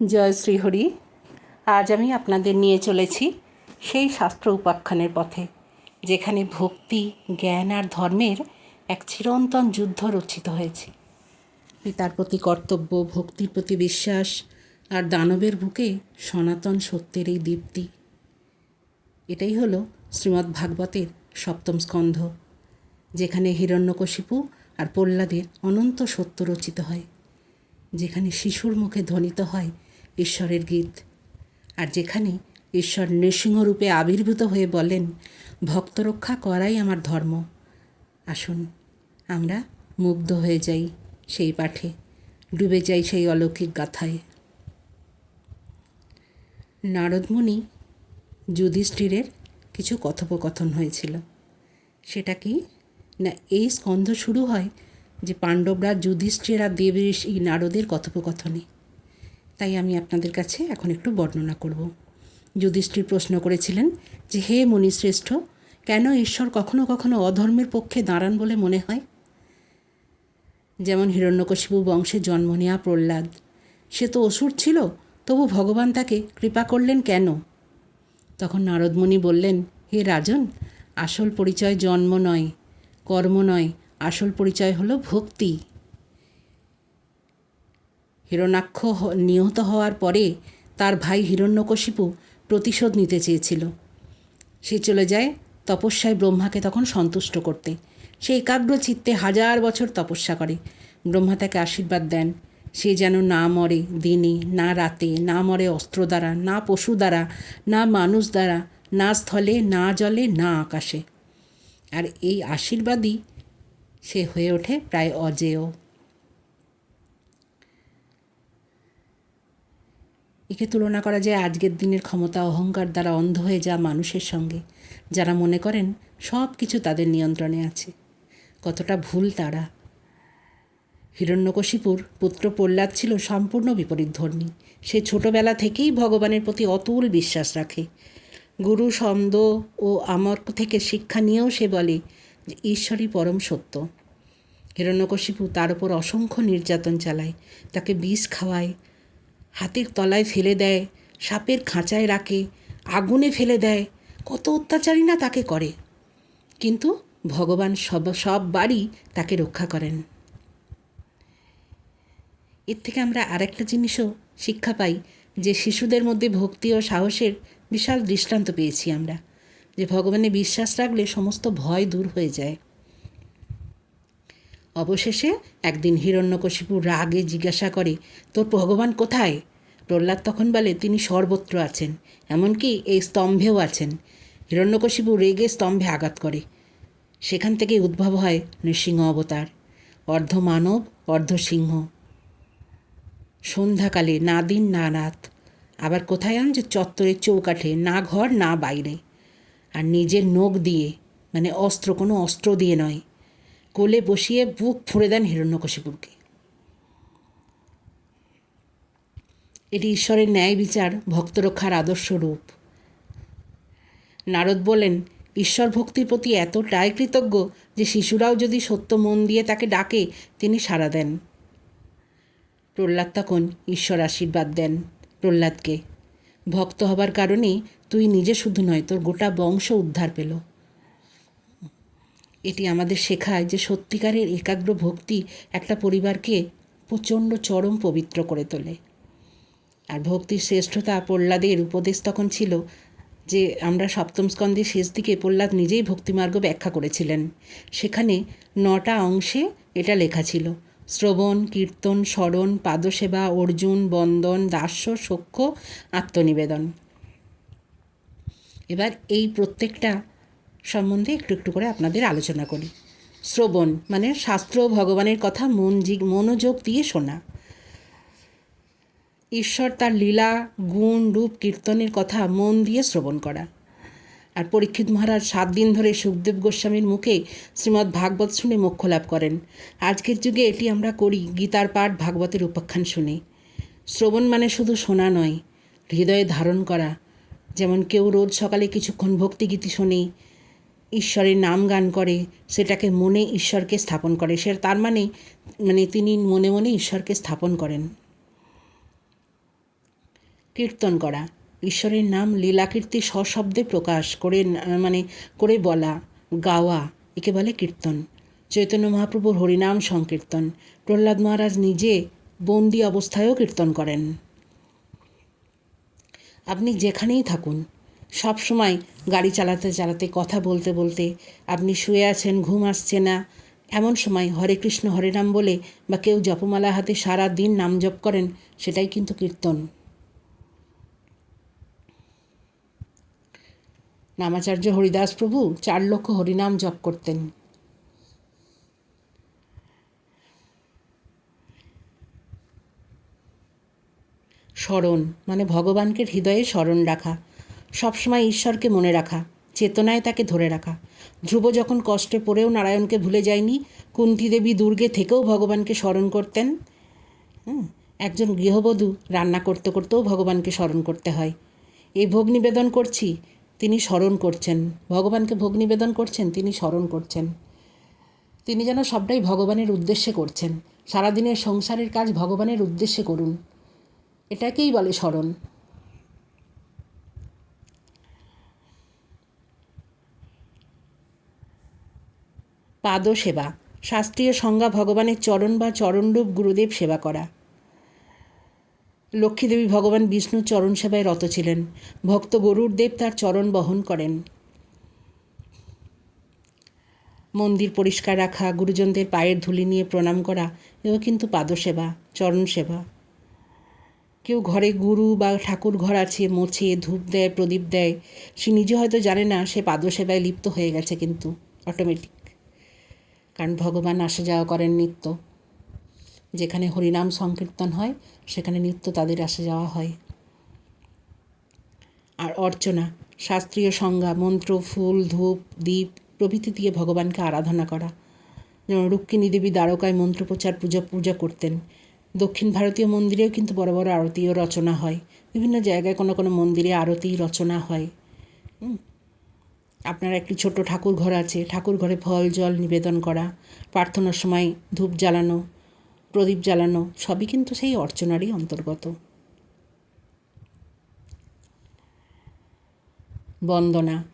জয় শ্রীহরি, আজ আমি আপনাদের নিয়ে চলেছি সেই শাস্ত্র উপাখ্যানের পথে, যেখানে ভক্তি, জ্ঞান আর ধর্মের এক চিরন্তন যুদ্ধ রচিত হয়েছে। পিতার প্রতি কর্তব্য, ভক্তির প্রতি বিশ্বাস আর দানবের বুকে সনাতন সত্যের এই দীপ্তি। এটাই হলো শ্রীমদ্ ভাগবতের সপ্তম স্কন্ধ, যেখানে হিরণ্যকশিপু আর প্রহ্লাদের অনন্ত সত্য রচিত হয়, যেখানে শিশুর মুখে ধ্বনিত হয় ঈশ্বরের গীত। আর যেখানে ঈশ্বর নৃসিংহরূপে আবির্ভূত হয়ে বলেন ভক্ত রক্ষা করাই আমার ধর্ম। আসুন, আমরা মুগ্ধ হয়ে যাই সেই পাঠে, ডুবে যাই সেই অলৌকিক গাথায়। নারদমুনি যুধিষ্ঠিরের কিছু কথোপকথন হয়েছিল। সেটা কি? না, এই স্কন্ধ শুরু হয় যে পাণ্ডবরা যুধিষ্ঠিরা আর দেবঋষি নারদের কথোপকথনে। তাই আমি আপনাদের কাছে এখন একটু বর্ণনা করব। যুধিষ্ঠির প্রশ্ন করেছিলেন যে, হে মুনিশ্রেষ্ঠ, কেন ঈশ্বর কখনো কখনো অধর্মের পক্ষে দাঁড়ান বলে মনে হয়? যেমন হিরণ্যকশিপু বংশে জন্ম নেওয়া প্রহ্লাদ, সে তো অসুর ছিল, তবু ভগবান তাকে কৃপা করলেন কেন? তখন নারদমণি বললেন, হে রাজন, আসল পরিচয় জন্ম নয়, কর্ম নয়, আসল পরিচয় হলো ভক্তি। হিরণাক্ষ নিহত হওয়ার পরে তার ভাই হিরণ্যকশিপু প্রতিশোধ নিতে চেয়েছিল। সে চলে যায় তপস্যায় ব্রহ্মাকে তখন সন্তুষ্ট করতে। সে একাগ্র চিত্তে হাজার বছর তপস্যা করে। ব্রহ্মা তাকে আশীর্বাদ দেন। সে যেন না মরে দিনে, না রাতে, না মরে অস্ত্র দ্বারা, না পশু দ্বারা, না মানুষ দ্বারা, না স্থলে, না জলে, না আকাশে। আর এই আশীর্বাদই সে হয়ে ওঠে প্রায় অজেয়। একে তুলনা করা যায় আজকের দিনের ক্ষমতা অহংকার দ্বারা অন্ধ হয়ে যাওয়া মানুষের সঙ্গে। যারা মনে করেন সব কিছু তাদের নিয়ন্ত্রণে আছে। কতটা ভুল তারা। হিরণ্যকশিপুর পুত্র প্রহ্লাদ ছিল সম্পূর্ণ বিপরীত ধর্মী। সে ছোটবেলা থেকেই ভগবানের প্রতি অতুল বিশ্বাস রাখে। গুরু ছন্দ ও আমর থেকে শিক্ষা নিয়েও সে বলে যে, ঈশ্বরই পরম সত্য। হিরণ্যকশিপু তার উপর অসংখ্য নির্যাতন চালায়। তাকে বিষ খাওয়ায় হাতের তলায় ফেলে দেয়, সাপের খাঁচায় রাখে, আগুনে ফেলে দেয়। কত অত্যাচারী না তাকে করে। কিন্তু ভগবান সব সব বাড়ি তাকে রক্ষা করেন। এর থেকে আমরা আরেকটা জিনিসও শিক্ষা পাই, যে শিশুদের মধ্যে ভক্তি ও সাহসের বিশাল দৃষ্টান্ত পেয়েছি আমরা। যে ভগবানে বিশ্বাস রাখলে সমস্ত ভয় দূর হয়ে যায়। অবশেষে একদিন হিরণ্যকশিপু রাগে জিজ্ঞাসা করে, তোর ভগবান কোথায়? প্রহ্লাদ তখন বলে, তিনি সর্বত্র আছেন, এমনকি এই স্তম্ভেও আছেন। হিরণ্যকশিপু রেগে স্তম্ভে আঘাত করে। সেখান থেকে উদ্ভব হয় নৃসিংহ অবতার, অর্ধ মানব, অর্ধ সিংহ। সন্ধ্যাকালে না দিন, না রাত। আবার কোথায় আন যে চত্বরের চৌকাঠে, না ঘর, না বাইরে। আর নিজের নখ দিয়ে মানে অস্ত্র, কোনো অস্ত্র দিয়ে নয়। কোলে বসিয়ে বুক ফুঁড়ে দেন হিরণ্যকশিপুরকে। এটি ঈশ্বরের ন্যায় বিচার, ভক্তরক্ষার আদর্শ রূপ। নারদ বলেন, ঈশ্বর ভক্তির প্রতি এতটাই কৃতজ্ঞ যে শিশুরাও যদি সত্য মন দিয়ে তাকে ডাকে, তিনি সাড়া দেন। প্রহ্লাদ তখন ঈশ্বর আশীর্বাদ দেন প্রহ্লাদকে। ভক্ত হবার কারণে তুই নিজে শুধু নয়, তোর গোটা বংশ উদ্ধার পেল। এটি আমাদের শেখায় যে সত্যিকারের একাগ্র ভক্তি একটা পরিবারকে প্রচণ্ড চরম পবিত্র করে তোলে। আর ভক্তির শ্রেষ্ঠতা প্রহ্লাদের উপদেশ তখন ছিল যে আমরা সপ্তম স্কন্ধের শেষ দিকে প্রহ্লাদ নিজেই ভক্তিমার্গ ব্যাখ্যা করেছিলেন। সেখানে নটা অংশে এটা লেখা ছিল। শ্রবণ, কীর্তন, স্মরণ, পাদসেবা, অর্জুন, বন্দন, দাস্য, সখ্য, আত্মনিবেদন। এবার এই প্রত্যেকটা সম্বন্ধে একটু একটু করে আপনাদের আলোচনা করি। শ্রবণ মানে শাস্ত্র ভগবানের কথা মন মনোযোগ দিয়ে শোনা। ঈশ্বর তার লীলা, গুণ, রূপ, কীর্তনের কথা মন দিয়ে শ্রবণ করা। আর পরীক্ষিত মহারাজ সাত দিন ধরে সুখদেব গোস্বামীর মুখে শ্রীমদ্ ভাগবত শুনে মোক্ষ লাভ করেন। আজকের যুগে এটি আমরা করি গীতার পাঠ ভাগবতের উপাখ্যান শুনে। শ্রবণ মানে শুধু শোনা নয়, হৃদয়ে ধারণ করা। যেমন কেউ রোজ সকালে কিছুক্ষণ ভক্তিগীতি শোনে ঈশ্বরের নাম গান করে, সেটাকে মনে ঈশ্বরকে স্থাপন করে। সে তার মানে মানে তিনি মনে মনে ঈশ্বরকে স্থাপন করেন। কীর্তন করা, ঈশ্বরের নাম লীলাকীর্তি সশব্দে প্রকাশ করে মানে করে বলা, গাওয়া, একে বলে কীর্তন। চৈতন্য মহাপ্রভুর হরিনাম সংকীর্তন, প্রহ্লাদ মহারাজ নিজে বন্দি অবস্থায়ও কীর্তন করেন। আপনি যেখানেই থাকুন সব সময় গাড়ি চালাতে চালাতে, কথা বলতে বলতে, আপনি শুয়ে আছেন, ঘুম আসছে না। এমন সময় হরে কৃষ্ণ, হরে রাম বলে বা কেউ জপমালা হাতে সারা দিন নাম জপ করেন, সেটাই কিন্তু কীর্তন। নামাচার্য হরিদাস প্রভু চার লক্ষ হরিনাম জপ করতেন। স্মরণ মানে ভগবানকে হৃদয়ে স্মরণ রাখা। সবসময় ঈশ্বরকে মনে রাখা, চেতনায় তাকে ধরে রাখা। ধ্রুব যখন কষ্টে পড়েও নারায়ণকে ভুলে যায়নি কুন্তি দেবী দুর্গে থেকেও ভগবানকে স্মরণ করতেন। একজন গৃহবধূ রান্না করতে করতেও ভগবানকে স্মরণ করতে হয়। এই ভোগ নিবেদন করছি, তিনি স্মরণ করছেন। ভগবানকে ভোগ নিবেদন করছেন, তিনি স্মরণ করছেন। তিনি যেন সবটাই ভগবানের উদ্দেশ্যে করছেন। সারাদিনের সংসারের কাজ ভগবানের উদ্দেশ্যে করুন। এটাকেই বলে স্মরণ। পাদ সেবা শাস্ত্রীয় সংজ্ঞা ভগবানের চরণ বা চরণরূপ গুরুদেব সেবা করা। লক্ষ্মীদেবী ভগবান বিষ্ণুর চরণ সেবায় রত ছিলেন। ভক্ত গরুর দেব তার চরণ বহন করেন। মন্দির পরিষ্কার রাখা, গুরুজনদের পায়ের ধুলি নিয়ে প্রণাম করা, এও কিন্তু পাদসেবা, চরণ সেবা। কেউ ঘরে গুরু বা ঠাকুর ঘর আছে, মোছে, ধূপ দেয়, প্রদীপ দেয়, সে নিজে হয়তো জানে না সে পাদসেবায় লিপ্ত হয়ে গেছে কিন্তু অটোমেটিক কারণ ভগবান আসা যাওয়া করেন নিত্য। যেখানে হরিনাম সংকীর্তন হয়, সেখানে নিত্য তাদের আসা যাওয়া হয়। আর অর্চনা, শাস্ত্রীয় সংজ্ঞা, মন্ত্র, ফুল, ধূপ দ্বীপ প্রভৃতি দিয়ে ভগবানকে আরাধনা করা। যেমন রুক্মিণী দেবী দ্বারকায় মন্ত্রপ্রচার, পূজা পূজা করতেন। দক্ষিণ ভারতীয় মন্দিরেও কিন্তু বড় বড় আরতিও রচনা হয়। বিভিন্ন জায়গায় কোনো কোনো মন্দিরে আরতি রচনা হয়। আপনার একটি ছোট ঠাকুর ঘর আছে। ঠাকুর ঘরে ফল, জল নিবেদন করা, প্রার্থনার সময় ধূপ জ্বালানো, প্রদীপ জ্বালানো, সবই কিন্তু সেই অর্চনারই অন্তর্গত। বন্দনা,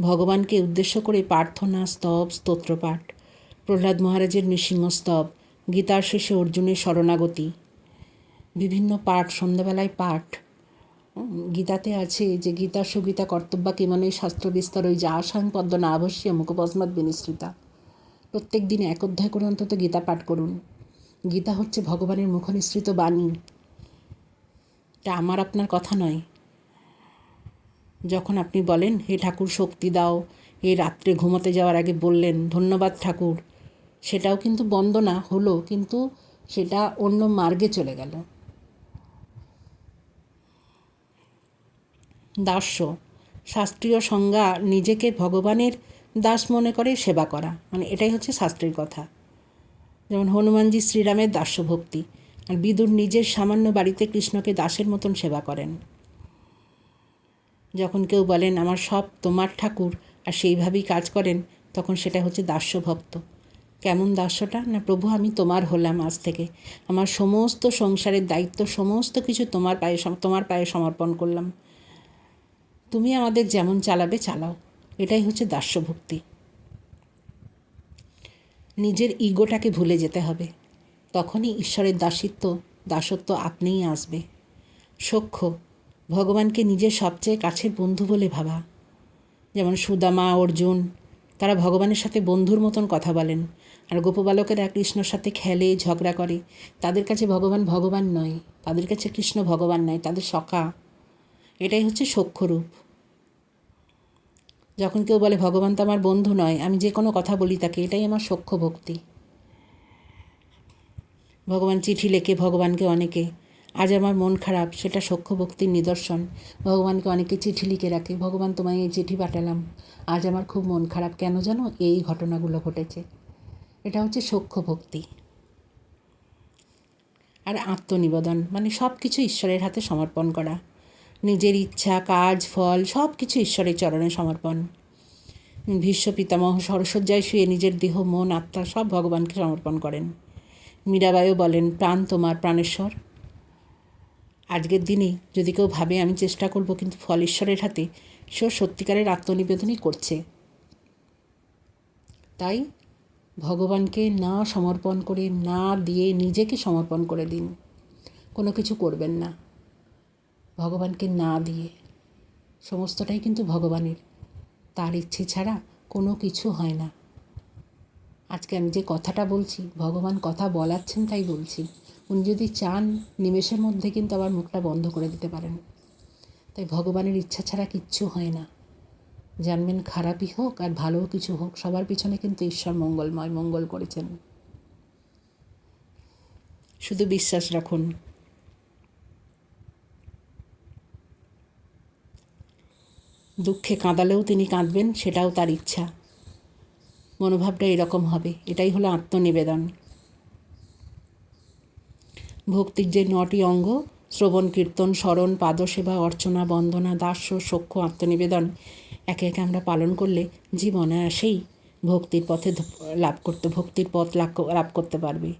ভগবানকে উদ্দেশ্য করে প্রার্থনা, স্তব, স্তোত্রপাঠ। প্রহ্লাদ মহারাজের নৃসিংহ স্তব, গীতার শেষে অর্জুনের শরণাগতি। বিভিন্ন পাঠ, সন্ধ্যাবেলায় পাঠ গীতাতে আছে যে গীতা, সুগীতা কর্তব্যা কেমনে শাস্ত্র বিস্তার, ওই যে আসাং পদ্ম না আবশ্যিক মুখপস্মাত বিনিশ্রিতা। প্রত্যেক দিন এক অধ্যায় করে অন্তত গীতা পাঠ করুন। গীতা হচ্ছে ভগবানের মুখনিসৃত বাণী। এটা আমার আপনার কথা নয়। যখন আপনি বলেন, হে ঠাকুর, শক্তি দাও। এই রাত্রে ঘুমোতে যাওয়ার আগে বললেন, ধন্যবাদ ঠাকুর। সেটাও কিন্তু বন্দনা হলো, কিন্তু সেটা অন্য মার্গে চলে গেল। দাস্য। শাস্ত্রীয় সংজ্ঞা নিজেকে ভগবানের দাস মনে করে সেবা করা। মানে এটাই হচ্ছে শাস্ত্রের কথা। যেমন হনুমানজি শ্রীরামের দাস্যভক্তি। আর বিদুর নিজের সামান্য বাড়িতে কৃষ্ণকে দাসের মতন সেবা করেন। যখন কেউ বলেন, আমার সব তোমার ঠাকুর আর সেইভাবেই কাজ করেন, তখন সেটা হচ্ছে দাস্যভক্ত। কেমন দাস্যটা? না, প্রভু, আমি তোমার হলাম আজ থেকে। আমার সমস্ত সংসারের দায়িত্ব, সমস্ত কিছু তোমার পায়ে তোমার পায়ে সমর্পণ করলাম। তুমি আমাদের যেমন চালাবে, চালাও। এটাই হচ্ছে দাস্যভক্তি। নিজের ইগোটাকে ভুলে যেতে হবে। তখনই ঈশ্বরের দাসিত্ব, দাসত্ব আপনিই আসবে। সখ্য, ভগবানকে নিজের সবচেয়ে কাছের বন্ধু বলে ভাবা। যেমন সুদামা অর্জুন, তারা ভগবানের সাথে বন্ধুর মতন কথা বলেন। আর গোপবালকেরা কৃষ্ণর সাথে খেলে, ঝগড়া করে। তাদের কাছে ভগবান ভগবান নয়। তাদের কাছে কৃষ্ণ ভগবান নয়। তাদের সখা এটাই হচ্ছে সখ্যরূপ যখন কেউ বলে, ভগবান তো আমার বন্ধু নয়, আমি যে কোনো কথা বলি তাকে, এটাই আমার সখ্য ভক্তি। ভগবান চিঠি লেখে, ভগবানকে অনেকে, আজ আমার মন খারাপ, সেটা সখ্য ভক্তির নিদর্শন। ভগবানকে অনেকে চিঠি লিখে রাখে, ভগবান, তোমায় এই চিঠি পাঠালাম, আজ আমার খুব মন খারাপ, কেন জানো? এই ঘটনাগুলো ঘটেছে। এটা হচ্ছে সক্ষ ভক্তি। আর আত্মনিবেদন মানে সব কিছু ঈশ্বরের হাতে সমর্পণ করা। নিজের ইচ্ছা, কাজ, ফল সব কিছু ঈশ্বরের চরণে সমর্পণ। ভীষ্ম পিতামহ সরস্বজ্জায় শুয়ে নিজের দেহ, মন, আত্মা সব ভগবানকে সমর্পণ করেন। মীরাবাইও বলেন, প্রাণ তোমার প্রাণেশ্বর। আজকের দিনে যদি কেউ ভাবে, আমি চেষ্টা করব, কিন্তু ফল ঈশ্বরের হাতে সেও সত্যিকারের আত্মনিবেদনই করছে। তাই ভগবানকে না সমর্পণ করে, না দিয়ে নিজেকে সমর্পণ করে দিন। কোনো কিছু করবেন না। ভগবানকে না দিয়ে সমস্তটাই কিন্তু ভগবানের। তার ইচ্ছে ছাড়া কোনো কিছু হয় না। আজকে আমি যে কথাটা বলছি, ভগবান কথা বলাচ্ছেন তাই বলছি। উনি যদি চান, নিমেষের মধ্যে কিন্তু আবার মুখটা বন্ধ করে দিতে পারেন। তাই ভগবানের ইচ্ছা ছাড়া কিচ্ছু হয় না। জানবেন খারাপই হোক আর ভালোও কিছু হোক, সবার পিছনে কিন্তু ঈশ্বর মঙ্গলময়, মঙ্গল করেছেন। শুধু বিশ্বাস রাখুন। দুঃখে কাঁদালেও তিনি কাঁদবেন, সেটাও তার ইচ্ছা। মনোভাবটা এরকম হবে, এটাই হলো আত্মনিবেদন। ভক্তির যে নটি অঙ্গ, শ্রবণ, কীর্তন, স্মরণ, পাদসেবা, অর্চনা, বন্দনা দাস্য সখ্য, আত্মনিবেদন, একে একে আমরা পালন করলে জীবনে আসেই ভক্তির পথে লাভ করতে, ভক্তির পথ লাভ করতে পারবে।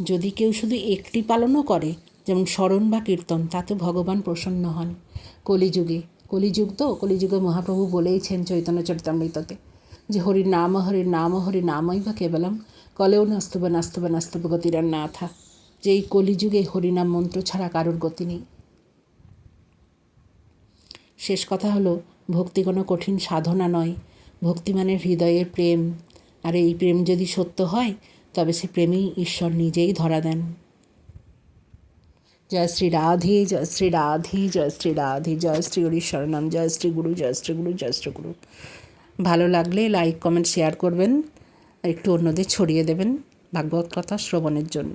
যদি কেউ শুধু একটি পালনও করে যেমন স্মরণ বা কীর্তন তাতে ভগবান প্রসন্ন হন। কলিযুগে, কলিযুগ তো, কলিযুগে মহাপ্রভু বলেইছেন চৈতন্য চরিতামৃততে যে হরির নাম, হরি নাম, হরি নামই বা কেবলম, কলেও নাস্তব নাস্তব নাস্তব গতিরার না থা। যে এই কলিযুগে হরিনাম মন্ত্র ছাড়া কারোর গতি নেই। শেষ কথা হলো, ভক্তি কোনো কঠিন সাধনা নয়। ভক্তি মানে হৃদয়ের প্রেম। আর, এই প্রেম যদি সত্য হয়, তবে সে প্রেমেই ঈশ্বর নিজেই ধরা দেন। জয় শ্রী রাধে, জয় শ্রী রাধে, জয় শ্রী রাধে, জয় শ্রী হরি শরণম জয় শ্রী গুরু, জয় শ্রী গুরু, জয় শ্রী গুরু। ভালো লাগলে লাইক কমেন্ট শেয়ার করবেন। একটু অন্যদের ছড়িয়ে দেবেন ভাগবত কথা শ্রবণের জন্য।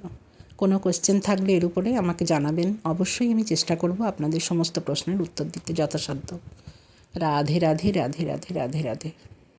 কোনো কোশ্চেন থাকলে এর উপরে আমাকে জানাবেন। অবশ্যই আমি চেষ্টা করব আপনাদের সমস্ত প্রশ্নের উত্তর দিতে যথাসাধ্য। রাধে রাধে রাধে রাধে রাধে রাধে।